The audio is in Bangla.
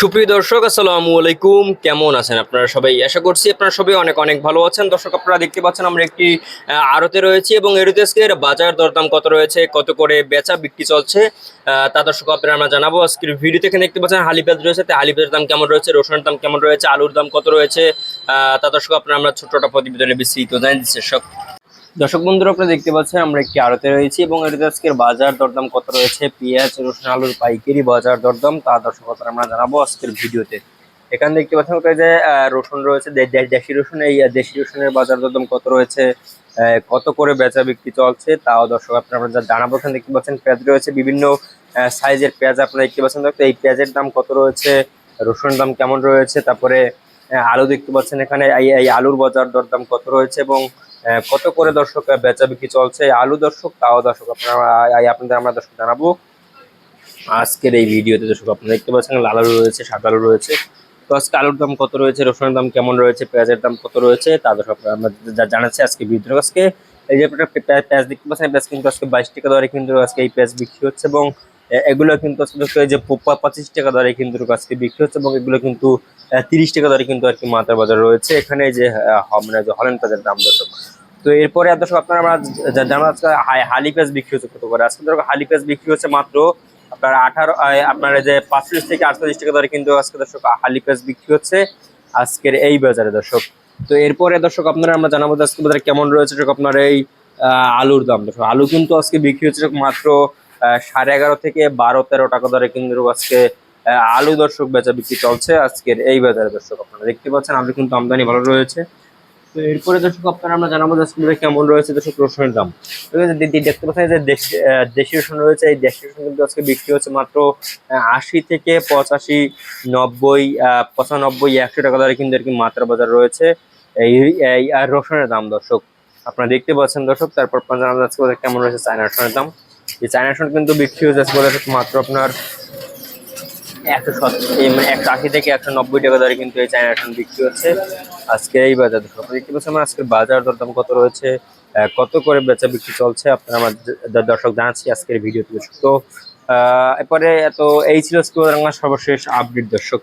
সুপ্রিয় দর্শক, আসসালামু আলাইকুম। কেমন আছেন আপনারা সবাই? আশা করছি আপনারা সবাই অনেক অনেক ভালো আছেন। দর্শক, আপনারা দেখতে পাচ্ছেন আমরা একটি আড়তে রয়েছি এবং আজকের বাজার দরদাম কত রয়েছে, কত করে বেচা বিক্রি চলছে তা দর্শক, আপনারা আমরা জানাব। আজকের ভিডিও থেকে দেখতে পাচ্ছেন হালি পেঁয়াজ রয়েছে। হালি পেঁয়াজের দাম কেমন রয়েছে? রসুনের দাম কেমন রয়েছে? আলুর দাম কত রয়েছে? তা দর্শক, আপনারা আমরা ছোট্ট প্রতিবেদনে বিস্তৃত জানিয়ে দিচ্ছি দর্শক বন্ধুরা, আপনারা দেখতে পাচ্ছেন আমরা একটি আড়তে রয়েছি এবং এর আজকের বাজার দরদাম কত রয়েছে? পেঁয়াজ, রসুন, আলুর পাইকারি বাজার দরদাম তা দর্শক আমরা জানাব আজকের ভিডিওতে। এখানে দেখতে পাচ্ছেন ওটা যে রসুন রয়েছে দেশি রসুন, এই দেশি রসুনের বাজার দরদাম কত রয়েছে কত করে বেচা বিক্রি চলছে তাও দর্শক আপনারা আমরা জানাব। এখানে দেখতে পাচ্ছেন পেঁয়াজ রয়েছে, বিভিন্ন সাইজের পেঁয়াজ আপনারা দেখতে পাচ্ছেন এই পেঁয়াজের দাম কত রয়েছে, রসুনের দাম কেমন রয়েছে, তারপরে আলু দেখতে পাচ্ছেন এখানে এই আলুর বাজার দরদাম কত রয়েছে এবং কত করে দর্শক বেচা বিক্রি চলছে? আলু দর্শক, তাও দর্শক, আপনারা আপনাদের, আমরা দর্শক জানাব। আজকের এই ভিডিওতে দর্শক, আপনারা দেখতে পাচ্ছেন, লাল আলু রয়েছে, সাদা আলু রয়েছে। তো আজকে আলুর দাম কত রয়েছে, রসুনের দাম কেমন রয়েছে, পেঁয়াজের দাম কত রয়েছে, তা দর্শক, আপনারা, আমরা জানাচ্ছি আজকে ভিডিও আজকে এই যে আপনারা পেঁয়াজ দেখতে পাচ্ছেন, পেঁয়াজ কিন্তু আজকে বাইশ টাকা দরে কিন্তু আজকে এই পেঁয়াজ বিক্রি হচ্ছে এবং এগুলো কিন্তু দর্শক যে পঁচিশ টাকা দরে কিন্তু আজকে বিক্রি হচ্ছে এবং এগুলো কিন্তু তিরিশ টাকা দরে কিন্তু আর কি মাথার বাজার রয়েছে। এখানে যে মানে যে হলেন পেঁয়াজের দাম দর্শক তো এরপরে দর্শক, আপনারা আমরা আজকে হালি পেঁয়াজ বিক্রি হচ্ছে কত করে? আজকে ধরো হালি পেঁয়াজ বিক্রি হচ্ছে মাত্র আপনার আঠারো আপনার যে পাঁচচল্লিশ থেকে আটচল্লিশ টাকা দরে কিন্তু আজকে দর্শক হালি পেঁয়াজ বিক্রি হচ্ছে আজকের এই বাজারে দর্শক। তো এরপরে দর্শক, আপনারা আমরা জানাব আজকে বাজারে কেমন রয়েছে দর্শক আপনার এই আলুর দাম। দর্শক, আলু কিন্তু আজকে বিক্রি হচ্ছে মাত্র সাড়ে এগারো থেকে বারো, তেরো টাকা দরে কিন্তু আজকে আলু দর্শক বেচা বিক্রি চলছে। আজকের এই বাজারে দর্শক আপনারা দেখতে পাচ্ছেন, আলু কিন্তু আমদানি ভালো রয়েছে। তো এরপরে দর্শক আপনারা আমরা জানাব যে কেমন রয়েছে দর্শক রসুনের দাম। দে- দে- দেখতে পাচ্ছেন যে দেশি রসুন রয়েছে, এই দেশি রসুন কিন্তু আজকে বিক্রি হচ্ছে মাত্র আশি থেকে পঁচাশি, নব্বই পঁচানব্বই, একশো টাকা দরে কিন্তু আর কি মাত্রা বাজার রয়েছে। এই এই, আর রসুনের দাম দর্শক, আপনারা দেখতে পাচ্ছেন দর্শক, তারপর আপনারা জানাব আজকে কেমন রয়েছে চায়না রসুনের দাম। এই চায়না রসুন কিন্তু বিক্রি আজকে বাজারে মাত্র আপনার একশো মানে একশো আশি থেকে একশো নব্বই টাকা দরে কিন্তু এই চায়না রসুন বিক্রি হচ্ছে। আজকে এই বাজার আপনারা দেখতে পাচ্ছেন আমার আজকের বাজার দরদাম কত রয়েছে কত করে বেচা বিক্রি চলছে, আপনারা আমার দর্শক জানাচ্ছি আজকের ভিডিওতে তো এরপরে এত, এই ছিল স্কুল সর্বশেষ আপডেট দর্শক।